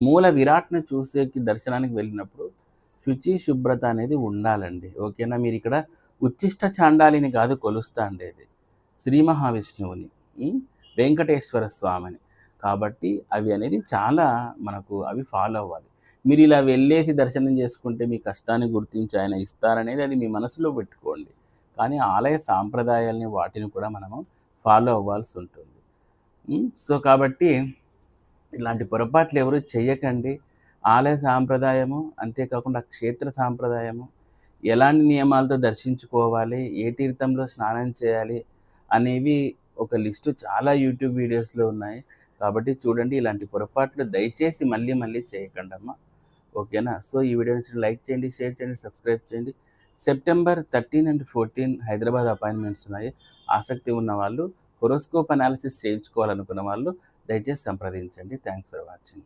మూల విరాట్‌ని చూసేకి దర్శనానికి వెళ్ళినప్పుడు శుచి, శుభ్రత అనేది ఉండాలండి. ఓకేనా? మీరు ఇక్కడ ఉచ్చిష్ట చాండాలిని కాదు కొలుస్తా ఉండేది. శ్రీ మహావిష్ణువుని. వెంకటేశ్వర స్వామిని. కాబట్టి అవి అనేది చాలా మనకు అవి ఫాలో అవ్వాలి. మీరు ఇలా వెళ్ళేసి దర్శనం చేసుకుంటే మీ కష్టాన్ని గుర్తించి ఆయన ఇస్తారనేది అది మీ మనసులో పెట్టుకోండి. కానీ ఆలయ సాంప్రదాయాలని వాటిని కూడా మనము ఫాలో అవ్వాల్సి ఉంటుంది సో, కాబట్టి ఇలాంటి పొరపాట్లు ఎవరు చెయ్యకండి. ఆలయ సాంప్రదాయము, అంతేకాకుండా క్షేత్ర సాంప్రదాయము, ఎలాంటి నియమాలతో దర్శించుకోవాలి, ఏ తీర్థంలో స్నానం చేయాలి అనేవి ఒక లిస్టు చాలా యూట్యూబ్ వీడియోస్‌లో ఉన్నాయి. కాబట్టి చూడండి ఇలాంటి పొరపాట్లు దయచేసి మళ్ళీ మళ్ళీ చేయకండమ్మా. ఓకేనా? సో, ఈ వీడియో నచ్చితే లైక్ చేయండి, షేర్ చేయండి, సబ్స్క్రైబ్ చేయండి. సెప్టెంబర్ 13 అండ్ 14 హైదరాబాద్ అపాయింట్మెంట్స్ ఉన్నాయి. ఆసక్తి ఉన్నవాళ్ళు హొరోస్కోప్ అనాలిసిస్ చేయించుకోవాలనుకున్న వాళ్ళు దయచేసి సంప్రదించండి. Thanks for watching.